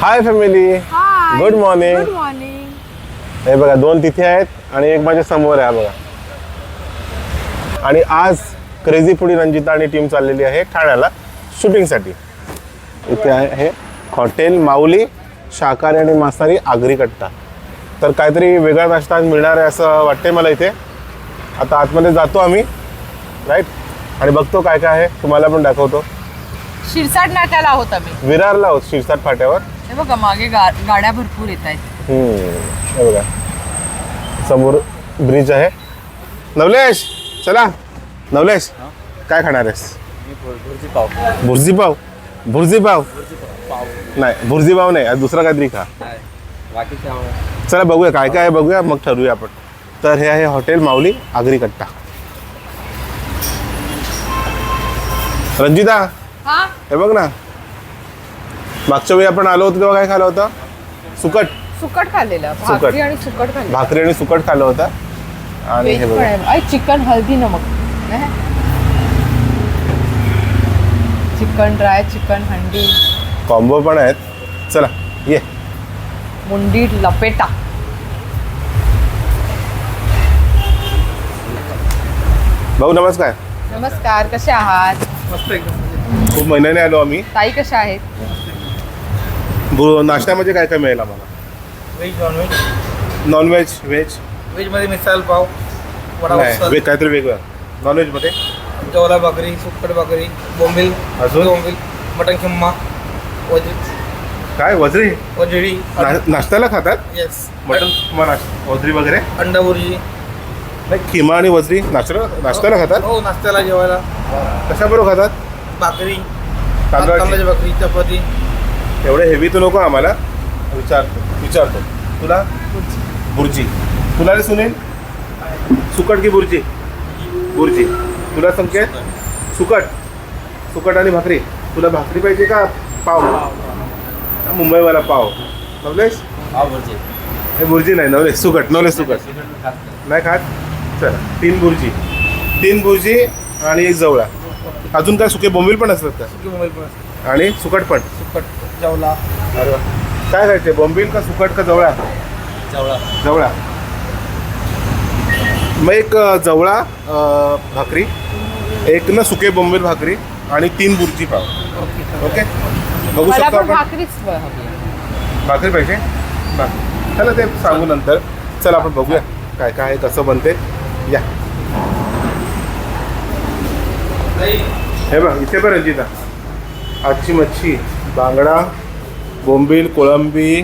Hi family hi good morning good morning हे बघा दोन तिथे आहेत आणि एक माझ्यासमोर आहे हा बघा. आणि आज क्रेझी फुडी रंजिता आणि टीम चाललेली आहे ठाण्याला शूटिंगसाठी इथे आहे हे हॉटेल माऊली शाकाहारी आणि मांसाहारी आगरी कट्टा. तर काहीतरी वेगळा नाश्ता मिळणार आहे असं वाटते मला इथे. आता आतमध्ये जातो आम्ही राईट आणि बघतो काय काय आहे तुम्हाला पण दाखवतो. शिरसाट नाट्याला आहोत आम्ही. विरारला आहोत शिरसाट फाट्यावर. हे बघा मागे गा- गाड्या भरपूर येत आहेत. हम्म, हे बघा. समोर ब्रिज आहे. नवलेश चला. नवलेश काय खाणार आहेस? भुर्जी पाव? भुर्जी पाव? नाही भुर्जी पाव नाही आज दुसरा काहीतरी खा. चला बघूया काय काय आहे बघूया मग ठरवूया आपण. तर हे आहे हॉटेल माऊली आगरी कट्टा. रंजिता हा? हे बघ ना. मागच्या वेळी आपण आलो होतो तेव्हा काय खाल्लं होतं? सुकट. सुकट खाल्लेलं. सुकट. भाकरी आणि सुकट खाल्लं भाकरी आणि सुकट खाल्लं होतं. आणि हे बघा. चिकन हल्दी नमक. Chicken dry chicken handi. Combo पण आहेत. चला ये. मुंडी लपेटा. भाऊ नमस्कार. नमस्कार कसे आहात? खूप महिन्याने आलो आम्ही. ताई कशा आहेत? नाश्त्यामध्ये काय काय मिळेल आम्हाला? व्हेज नॉनव्हेज नॉनव्हेज व्हेज व्हेजमध्ये मिसाल पाव वडा नाही उसळ. वे- काहीतरी वेगळं. नॉनव्हेजमध्ये जवला भाकरी सुक्कट भाकरी बोंबील अजून? बोंबील मटन खिम्मा वजरी. काय वजरी? वजरी ना- नाश्त्याला खातात? येस मटन किंवा नाश्ता वजरी वगैरे? अंडा बुर्जी. नाही किमा आणि वजरी नाश्त्याला नाश्त्याला खातात? हो नाश्त्याला जेवायला. कशाबरोबर खातात? भाकरी. तांदळाची. तांदळाची भाकरी चपाती. एवढे हेवी तर नको आम्हाला. विचारतो विचारतो. तुला? बुर्जी. तुला रे सुनील? सुकट की बुर्जी? बुर्जी. तुला संकेत? सुकट. सुकट आणि भाकरी. तुला भाकरी पाहिजे का पाव? मुंबईवाला पाव. नवलेश? हे बुर्जी नाही नवलेश. सुकट नवलेश सुकट. नाही. खात? चला तीन बुर्जी. तीन बुर्जी आणि एक जवळा. अजून काय सुके बोंबील पण असतात का? सुकी बोंबील पण असते. आणि सुकट पण. जवला. अरे वा. काय खायचे बोंबील का सुकट का जवळा? जवळा. जवळा. मग एक अ, जवळा अ, भाकरी एक ना सुके बोंबील भाकरी आणि तीन बुर्जी पाव. ओके? ओके बघू मला शकतो पण आपण? भाकरीच हवी आहे. भाकरी पाहिजे? भाकरी चला ते सांगू नंतर. चला आपण बघूया काय काय आहे कसं बनते. या. हे बघ इथे पण रंजिता. आजची मच्छी. बांगडा बोंबील कोळंबी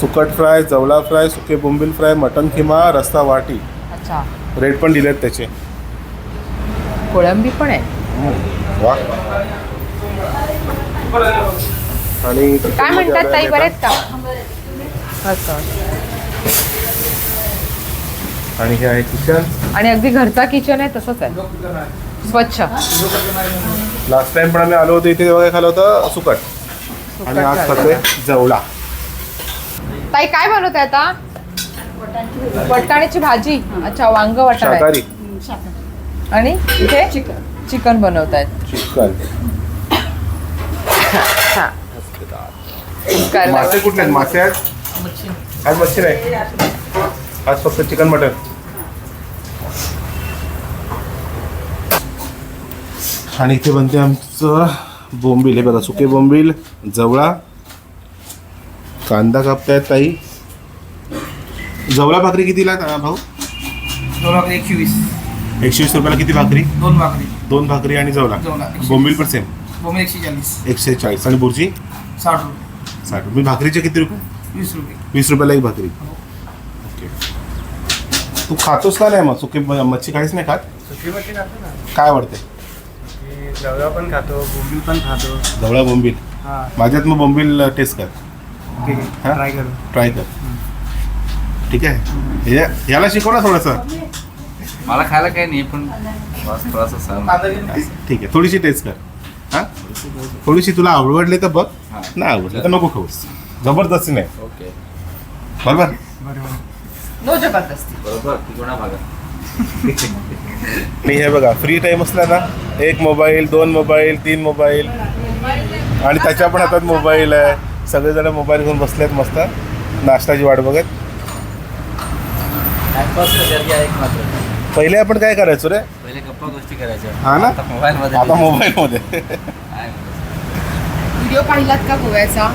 सुकट फ्राय जवळा फ्राय सुके बोंबील फ्राय मटन किमा रस्ता वाटी. अच्छा. रेट पण दिलेत त्याचे. कोळंबी पण आहे? वा. आणि काय म्हणतात ताई बरेच का? असं. आणि हे आहे किचन. आणि अगदी घरचा किचन आहे तसंच आहे. स्वच्छ. लास्ट टाइम पण आम्ही आलो होतो इथे तेव्हा काय खाल्लं होतं? सुकट. आणि आज खातोय जवळा. ताई काय बनवत आहे आता? वटाण्याची भाजी. अच्छा वांग वाटाणा. आहे. शाकाहारी. आणि इथे चिकन. चिकन बनवत आहेत चिकन मासे कुठले आहेत? मासे आहेत? आज मच्छी नाही. आज फक्त चिकन मटन. आणि इथे बनते आमचं. बोंबील हे बघा सुके बोंबील जवळा. कांदा कापतायत ताई. जवळा भाकरी कितीला भाऊ? एकशे वीस. एकशे वीस रुपयाला किती भाकरी? दोन भाकरी. दोन भाकरी आणि जवळा. जवळा. बोंबील पण सेम बोंबील एकशे चाळीस. एकशे चाळीस. आणि बुर्जी? साठ रुपये. साठ रुपये. भाकरीचे किती रुपये? वीस रुपये. वीस रुपयाला एक भाकरी. ओके. तू खातोस का नाही मग? सुकी मच्छी काहीच नाही खात? सुकी मच्छी काय आवडते? मी जवळा पण खातो बोंबील पण खातो. जवळा बोंबील. हा. माझ्यात मग बोंबील टेस्ट कर. ठीक हा? ट्राय करू. ट्राय कर. ठीक आहे. हे- याला शिकव ना थोडंसं. मला खायला काही नाही पण बस थोडासा? ठीक आहे. थोडीशी टेस्ट कर. हां? थोडीशी तुला आवडले तर बघ. हा. नाही आवडले तर नको खाऊस. जबरदस्ती नाही. ओके. बरोबर? बरोबर. नो जबरदस्ती. बरोबर तिकोणा भागात आणि हे बघा फ्री टाईम असला ना एक मोबाईल दोन मोबाईल तीन मोबाईल आणि त्याच्या पण हातात मोबाईल आहे. सगळेजण मोबाईल घेऊन बसलेत मस्त. नाश्ताची वाट बघत. पहिले आपण काय करायचो रे? पहिले गप्पा गोष्टी करायच्या. हा ना? आता मोबाईलमध्ये आता मोबाईलमध्ये काय व्हिडिओ पाहिलात का गोव्याचा?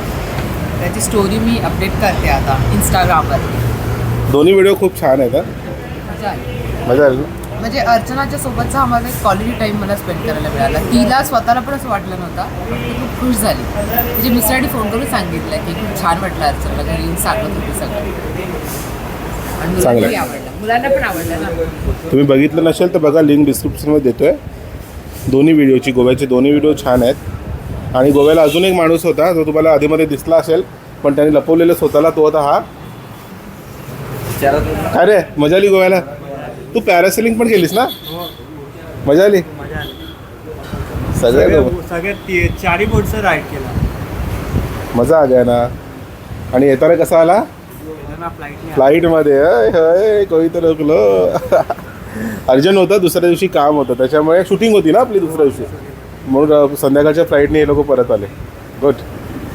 त्याची स्टोरी मी अपडेट करते आता इंस्टाग्रामवर दोन्ही व्हिडिओ खूप छान आहेत. मजा आली. मजा आली ना? म्हणजे अर्चनाच्या सोबतचा आम्हाला एक क्वालिटी टाईम मला स्पेंड करायला मिळाला. तिला स्वतःला पण असं वाटलं नव्हतं. पण ती खूप खुश झाली. म्हणजे मिस्टरांनी फोन करून सांगितलं की खूप छान वाटलं अर्चनाला घरी येऊन सांगत होती सगळं. आणि चांगलं मुलांनाही आहे. आवडलं. मुलांना पण आवडलं ना. तुम्ही बघितलं नसेल तर बघा लिंक डिस्क्रिप्शनमध्ये देतोय. दोन्ही व्हिडिओची गोव्याचे दोन्ही व्हिडिओ छान आहेत. आणि गोव्याला अजून एक माणूस होता जो तुम्हाला आधीमध्ये दिसला असेल पण त्याने लपवलेलं स्वतःला तो होता हा. अरे मजा आली गोव्याला. तू पॅरासेलिंग पण केलीस ना? मजा आली? मजा आली. सगळ्या सगळ्यात चारी बोटचं राईड केला. मजा आ गया ना? आणि येताना कसा आला? फ्लाईटमध्ये. अय, हय, रोकलो अर्जंट होतं दुसऱ्या दिवशी काम होतं. त्याच्यामुळे शूटिंग होती ना आपली दुसऱ्या दिवशी. म्हणून संध्याकाळच्या फ्लाईटने हे लोक परत आले. गुड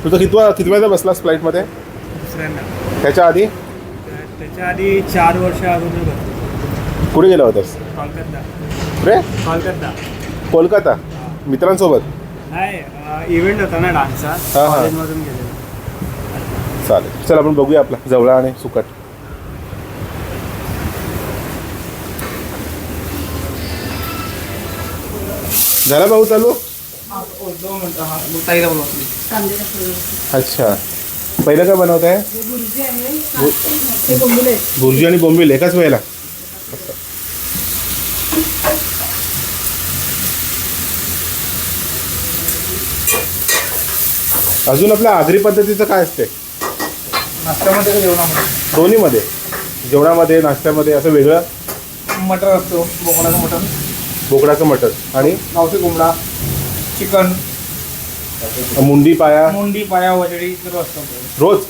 तुझं कितवा कितव्याचा बसलास फ्लाईटमध्ये त्याच्या आधी? त्याच्या आधी चार वर्ष अगोदर कुठे गेला होतास कोलकाता रे कोलकाता कोलकाता. मित्रांसोबत? नाही इव्हेंट होता ना डान्सचा हा, हा. कॉलेजमधून गेलेलो. चालेल. चल आपण बघूया आपला. जवळा आणि सुकट. झाला भाऊ चालू? हा अच्छा. पहिलं काय बनवत आहे. भुर्जी आणि बोंबील एकाच वेळेला? अजून आपल्या आगरी पद्धतीचं काय असते? नाश्त्यामध्ये का जेवणामध्ये? दोन्हीमध्ये. जेवणामध्ये नाश्त्यामध्ये असं वेगळं? मटर असतो बोकडाचं मटण बोकडाचं मटण आणि? गावठी कोंबडा चिकन. मुंडी पाया? मुंडी पाया वजडी सर्व असतं. रोज?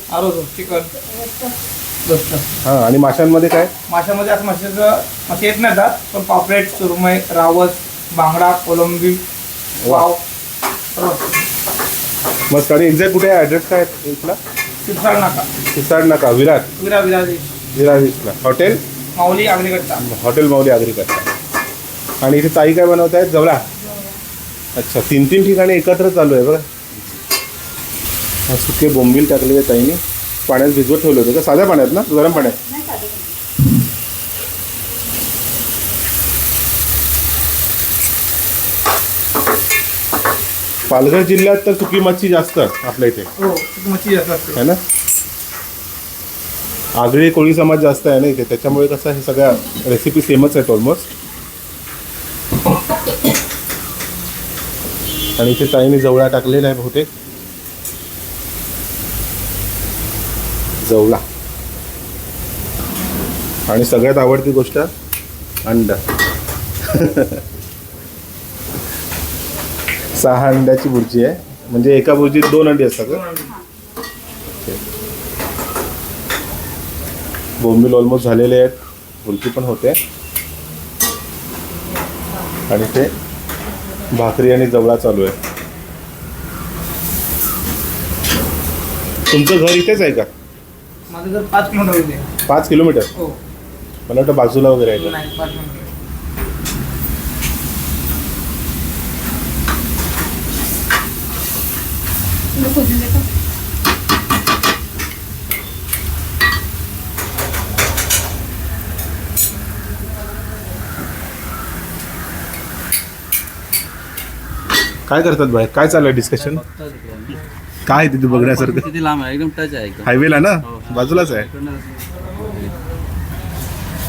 चिकन. दोस्त हां आणि माशांमध्ये काय? माशामध्ये असं माशाचं मासे येत नाही जात पण पापलेट सुरमई रावस बांगडा कोलंबी वाव सर्व असतं. मस्त आणि एक्झॅक्ट कुठे आहे ॲड्रेस काय आहे इथला? शिरसाळ नाका सिसाड नाका विरा विरा इथला. हॉटेल? माऊली आगरीकडचा हॉटेल माऊली आगरी करता आणि इथे ताई काय बनवत आहेत? जवळा. अच्छा तीन तीन ठिकाणी एकत्र चालू आहे बघा हा, सुके बोंबील टाकले आहे ताईने. पाण्यात भिजवत ठेवले होते का? साध्या पाण्यात ना? गरम पाण्यात? पालघर जिल्ह्यात तर सुकी मच्छी जास्त आपल्या इथे. हो तिथे मच्छी जास्त असते. आहे ना? आगळे कोळी समाज जास्त आहे ना इथे. त्याच्यामुळे कसं हे सगळ्या रेसिपी सेमच आहेत ऑलमोस्ट आणि इथे ताईने जवळा टाकलेला आहे बहुतेक. जवळा. आणि सगळ्यात आवडती गोष्ट अंडा. सहा अंड्याची बुर्जी आहे. म्हणजे एका बुर्जीत दोन अंडी असतात का? बोंबील ऑलमोस्ट झालेले आहेत. फुलकी पण होते. आणि ते भाकरी आणि जवळा चालू आहे. तुमचं घर इथेच आहे का? माझं जर पाच किलोमीटर पाच किलोमीटर? हो. मला वाटतं बाजूला वगैरे आहे का? काय करतात बाहेर? काय चालू आहे डिस्कशन काय तिथे बघण्यासारखं? किती लांब आहे एकदम टच आहे एकदम हायवेला ना? बाजूलाच आहे.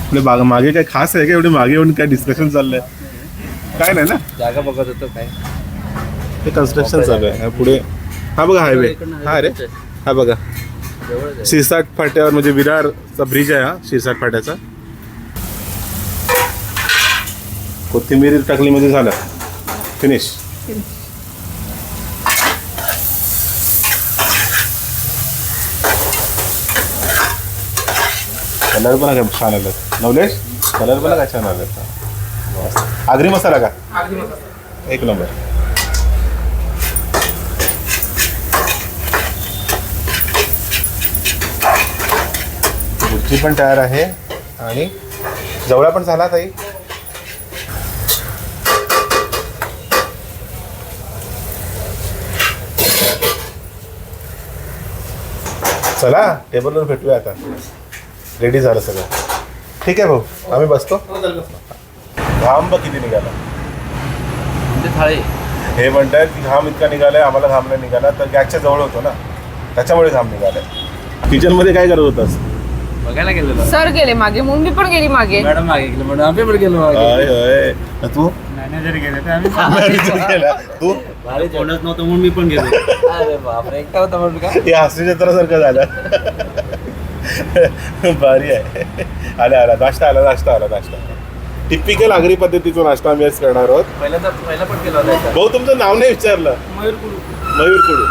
आपल्या बाग मागे काय खास आहे का? एवढे मागे येऊन काय डिस्कशन चाललंय? काय नाही ना? जागा बघत होतो काय? हे कन्स्ट्रक्शन चालू आहे. हा पुढे हा बघा हायवे हा रे. हा बघा. शिरसाट फाट्यावर म्हणजे विरारचा ब्रिज आहे हा शिरसाट फाट्याचा. कोथिंबीर टाकली म्हणजे झालं. फिनिश कलर पण काय छान आलं नवलेश कलर पण काय छान आलं. आगरी मसाला का? आगरी मसाला. एक नंबर बुर्जी पण तयार आहे आणि जवळा पण झाला ताई. चला टेबलवर भेटूया आता. रेडी झालं सगळं. ठीक आहे भाऊ आम्ही बसतो. घाम बघ किती निघाला? हे म्हणतात की घाम इतका निघालाय आम्हाला घाम नाही निघाला. तर गॅसच्या जवळ होतो ना. त्याच्यामुळे घाम निघालाय. किचनमध्ये काय करत होतास? बघायला गेलेलो सर गेले मागे म्हणून मी पण गेली मागे. मॅडम मागे गेलो मॅडम आम्ही पण गेलो मागे. तू? मॅनेजर गेले तर आम्ही गेला. तू? भारी कोणच नव्हतं म्हणून मी पण गेलो. अरे बापरे एकटा होता म्हणून का? हे हास्यचित्रासारखं झालं. भारी आहे. आला आला. नाश्ता आला नाश्ता आला नाश्ता. टिपिकल आगरी पद्धतीचा नाश्ता आम्ही आज करणार आहोत. पहिल्यांदा पहिला पण केला होता एकदा. भाऊ तुमचं नाव नाही विचारलं. मयूर कुलू मयूर कुडू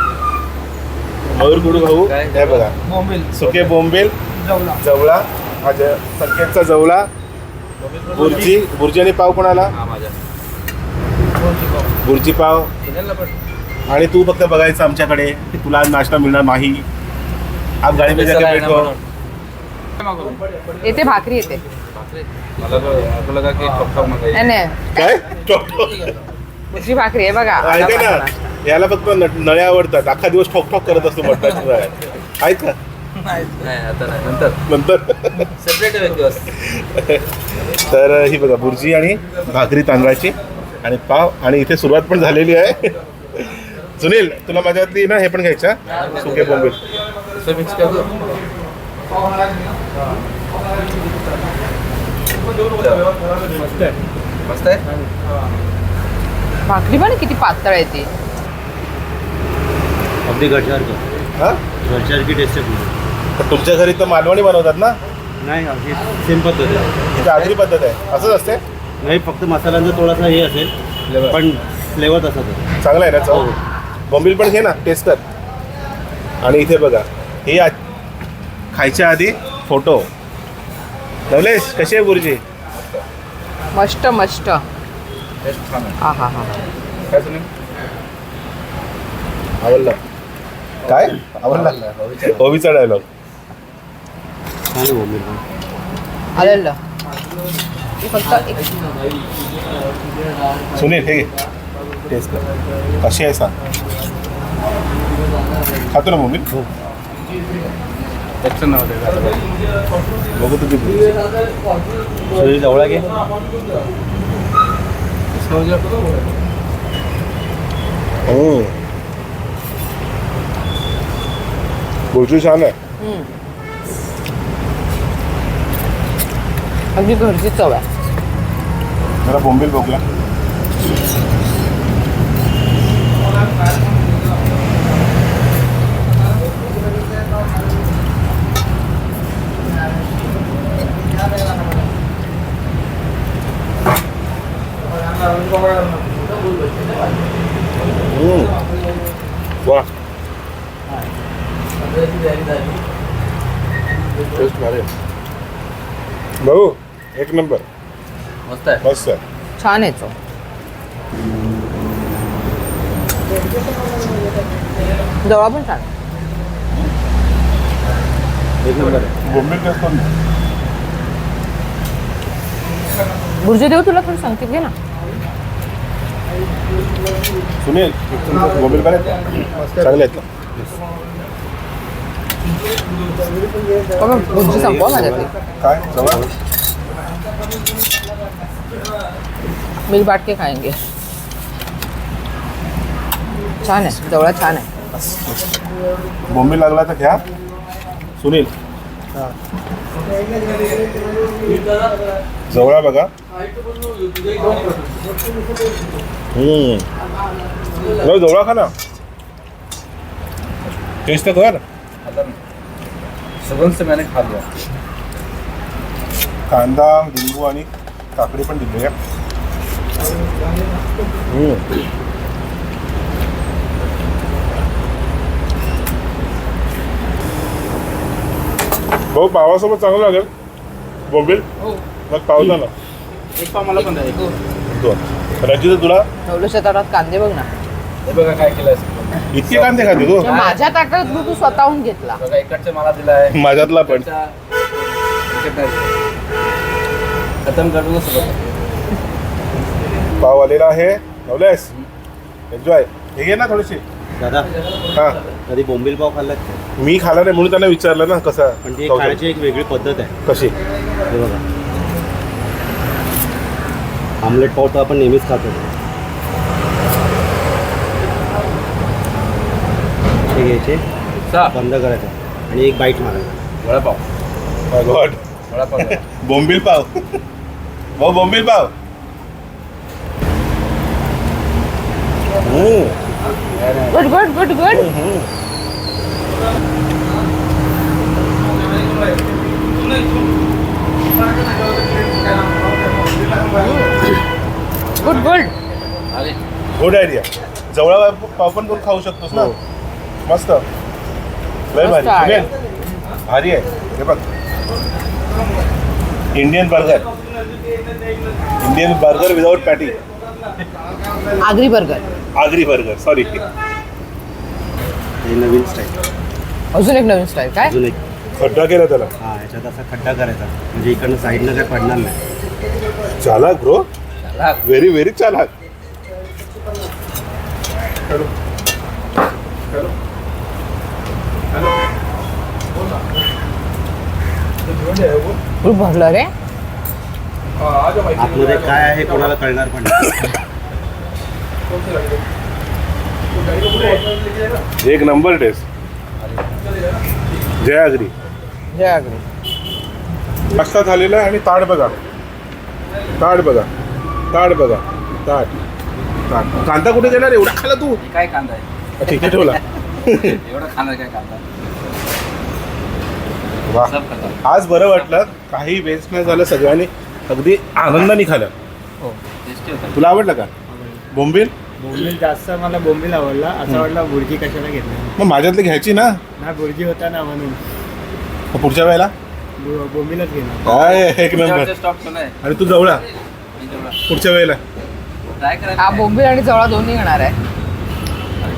मयूर कुडू भाऊ काय? हे बघा. सुके बोंबेल जवळा. माझ्या संकेतचा जवळा. बुर्जी बुर्जी आणि पाव कोणाला? हा बुर्जी पाव. आणि तू फक्त बघायचं आमच्याकडे की तुला आज नाश्ता मिळणार नाही. आप गाडी जाके ना बैठो. येते भाकरी येते. नाही, नाही. काय? ठोक ठोक. तुझी भाकरी आहे बघा. ऐका. ना. याला फक्त न- नळे आवडतात. अख्खा दिवस ठोक ठोक करत असतो मटणाची नळे आहेत का नाही आता नाही. नंतर. नंतर. सेपरेट आहे एक दिवस. तर ही बघा बुर्जी आणि भाकरी तांदळाची आणि पाव आणि इथे सुरुवात पण झालेली आहे. सुनील तुला माझ्यातली ना हे पण घ्यायच्या सुके बोंबील. मिक्स मस्त आहे. मस्त आहे? भाकरी पण किती पातळ आहे ती. अगदी घरच्यासारखं हा? घरच्यासारखी टेस्ट आहे पूर्ण. तर तुमच्या घरी तर मालवणी बनवतात ना? नाही सेम पद्धत आहे. आगरी पद्धत आहे. असंच असते? नाही फक्त मसाल्यांचा थोडासा हे असेल पण फ्लेवर तसाच आहे. चांगलं आहे ना चव? बोंबील पण घे ना टेस्ट कर. आणि इथे बघा हे आ- खायच्या आधी फोटो नवलेश कशी आहे बुर्जी मस्त मस्त. टेस्ट छान आहे. हा हा हा. काय आवडलं. काय? आवडला. आवडलं, हो. ओवीचा डायलॉग छान आहे बोंबील पण. आलेलं ते फक्त एक सुनील हे घे टेस्ट कर कशी आहे सांग खातो ना बोंबील टेस्ट नव्हते बघू तुझी बुर्जी. सुनील जवळ घे हम्म. बुर्जी छान आहे हम्म. अगदी घरची चव आहे जरा बोंबील बघूया हम्म. वा टेस्ट भारी आहे. भाऊ एक नंबर. मस्त आहे. मस्त आहे. छान आहे चव जवळ पण छान. एक नंबर आहे. बोंबील टेस्ट पण बुर्जी देऊ तुला पण सांगते घे ना. सुनील बोंबील बरे चांगले आहेत. ना बाबा, बुर्जी संपवा माझ्यातली. काय? जवळ मिल बाट के खाएँगे। छान आहे जवळ छान आहे बोंबील लागला तर घ्या सुनील। जवळा बघा। हम्म. जवळा खा ना। टेस्ट तर कर। आता सगळं से मैंने खा लिया। कांदा लिंबू आणि काकडी पण दिली आहे. भाऊ पावासोबत चांगलं लागेल. बोंबील मग पाव ना एक पाव मला पण रंजित तुला? नवलूच्या ताटात कांदे बघ ना. हे बघा काय केलंय इतके कांदे खाते तू? माझ्या ताटात तू तू स्वतःहून घेतला. बघा इकडचे मला दिलाय. माझ्यातला पण. खतम करू नसतो पाव आलेला आहे. नवलेस एन्जॉय हे घे ना थोडीशी. दादा हा. कधी बोंबील पाव खाल्लात का? मी खाला नाही म्हणून त्यांना विचारलं ना कसा पण ती चौथा. खाण्याची एक वेगळी पद्धत आहे. कशी? हे बघा. आमलेट पाव तर आपण नेहमीच खातो हे घ्यायचे. बंद करायचं. आणि एक बाईट मारायचा. वडापाव. माय गॉड वडापाव बोंबील पाव भाऊ बोंबील पाव good good good good. Good good good idea जवळा पाव पण करून खाऊ शकतोस ना. मस्त. लय भारी. भारी आहे. हे बघ. Indian burger Indian burger without patty Agri burger Agri burger sorry हे नवीन स्टाईल अजून एक नवीन स्टाईल काय? अजून एक. खड्डा केला त्याला. हा याच्यात असा खड्डा करायचा. म्हणजे इकडनं साईडनं काय पडणार नाही. चालाक ब्रो चालाक. व्हेरी व्हेरी चालाक. खूप भरलं रे. आतमध्ये काय आहे कोणाला कळणार पण नाही. एक नंबर टेस्ट. जय आगरी. जय आगरी. पास्ता झालेला आहे आणि ताट बघा. ताट बघा. ताट बघा. ताट. ताट. कांदा कुठे गेला रे एवढा खाला तू? हे काय कांदा आहे? ठीक आहे ठेवला. एवढा खाणार काय कांदा? वा. आज बरं वाटलं. काही वेस्ट नाही झालं सगळ्यांनी. अगदी आनंदाने खाल्लं. हो टेस्टी होता. तुला आवडलं का? बोंबील? बोंबील जास्त मला बोंबील आवडला. असं वाटलं बुर्जी कशाला घेतली मग माझ्यातली घ्यायची ना. ना बुर्जी होता ना म्हणून. मग पुढच्या वेळेला? बोंबीलच घेणार. काय? एक नंबर. आणि तू जवळा पुढच्या वेळेला. हा बोंबील आणि जवळा दोन्ही येणार आहे.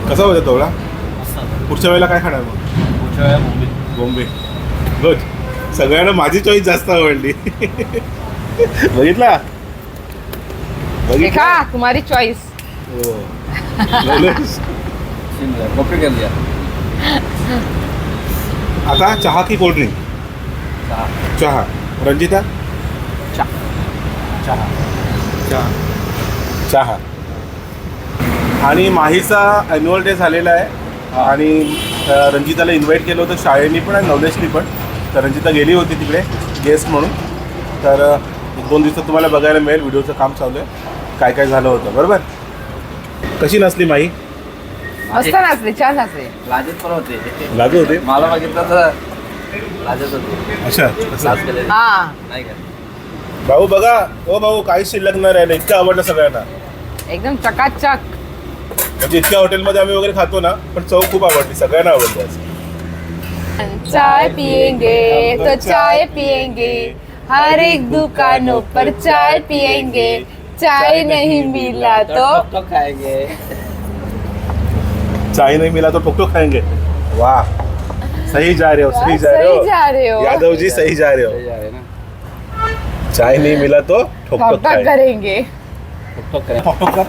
कसा होता जवळा? पुढच्या वेळेला काय खाणार मग? पुढच्या वेळेला बोंबील. बॉम्बे गुड सगळ्यांना माझी चॉईस जास्त आवडली. बघितला? बघितला? देखा तुम्हारी चॉईस हो. नवलेश. शिमला कॉपी कर लिया आता चहा की कोल्ड ड्रिंक चहा. रंजिता? चहा. चहा. आणि माहीचा ॲन्युअल डे झालेला आहे. आणि अ, रंजिताला इन्व्हाइट केलं होतं शाळेनी पण आणि नवलेशनी पण. तर रंजिता गेली होती तिकडे गेस्ट म्हणून. तर एक दोन दिवसात तुम्हाला बघायला मिळेल व्हिडिओचं काम चालू आहे. काय काय झालं होतं बरोबर? कशी नसली माही मस्त नाचले छान नाचले. लाजत पण होते. लागू होते? मला बघितलं तर लाजत होते. अच्छा लाज हा. नाही का? भाऊ बघा. ओ भाऊ काही शिल्लक नाही राहिलं इतकं आवडलं सगळ्यांना. एकदम चकाचक. म्हणजे इतक्या हॉटेलमध्ये आम्ही वगैरे खातो ना पण चव खूप आवडली सगळ्यांना आवडली आज चाय पियेंगे तो चाय पियेंगे। हर एक दुकानों पर चाय पियेंगे। चाय नहीं मिला तो तो खाएँगे। चाय नहीं मिला तो ठोक ठोक खाएँगे। वाह। सही जा रहे हो सही जा रहे हो। जा रहे हो। यादव जी सही जा रहे हो। सही जा रहे ना। चाय नहीं मिला तो ठोक ठोक करेंगे। ठोक ठोक करें। ठोक ठोक कर।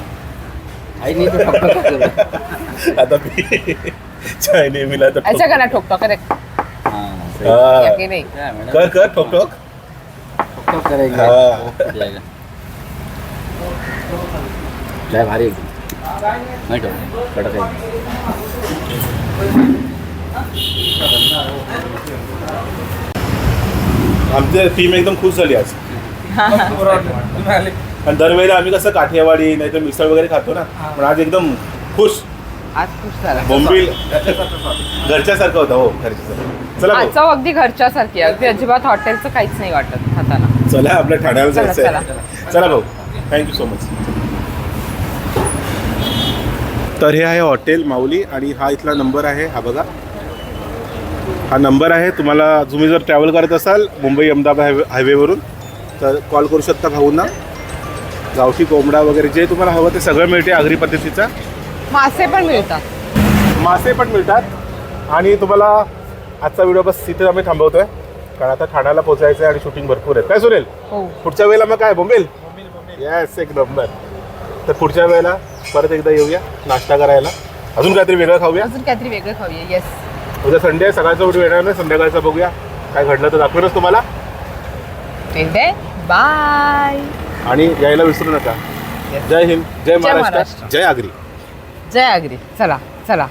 आई नहीं तो ठोक ठोक आता मी चाय नहीं मिला तो ठोक ऐसा करना ठोक ठोक करे हाँ की नहीं. कर कर ठोक ठोक. ठोक ठोक करेंगे हाँ। हो जाएगा चाय भारी एकदम. नहीं ठोक. कडक आहे. आमची टीम एकदम खुश झाली आज. आणि दरवेळेला आम्ही कसं काठियावाडी नाहीतर मिसळ वगैरे खातो ना पण आज एकदम खुश. आज खुश झाला बोंबील. घरच्यासारखं होतं हो घरच्यासारखं. चला भाऊ, आज चव अगदी घरच्यासारखी आहे. अगदी अजिबात हॉटेलचं काहीच नाही वाटत खाताना चला आपल्या ठाण्याला चला, जायचं आहे. चला. भाऊ. थँक्यू सो मच तर हे आहे हॉटेल माऊली आणि हा इथला नंबर आहे हा बघा. हा नंबर आहे तुम्हाला तुम्ही जर ट्रॅव्हल करत असाल मुंबई अहमदाबाद हायवे हायवेवरून तर कॉल करू शकता भाऊंना. गावठी कोंबडा वगैरे जे तुम्हाला हवं ते सगळं मिळते आगरी पद्धतीचा. मासे पण मिळतात. मासे पण मिळतात. आणि तुम्हाला आजचा व्हिडिओ बस इथे आम्ही थांबवतोय. कारण आता ठाण्याला पोचायचं आहे आणि शूटिंग भरपूर आहे काय सुनेल? हो. पुढच्या वेळेला मग काय? बोंबेल? येस एक नंबर तर पुढच्या वेळेला परत एकदा येऊया नाश्ता करायला. अजून काहीतरी वेगळं खाऊया? अजून काहीतरी वेगळं खाऊया येस उद्या संडे आहे सकाळचा व्हिडिओ येणार नाही संध्याकाळचा बघूया. काय घडलं तर दाखवेनच तुम्हाला. बाय आणि यायला विसरू नका. जय हिंद जय महाराष्ट्र महाराष्ट्र. जय आगरी. जय आगरी. चला चला.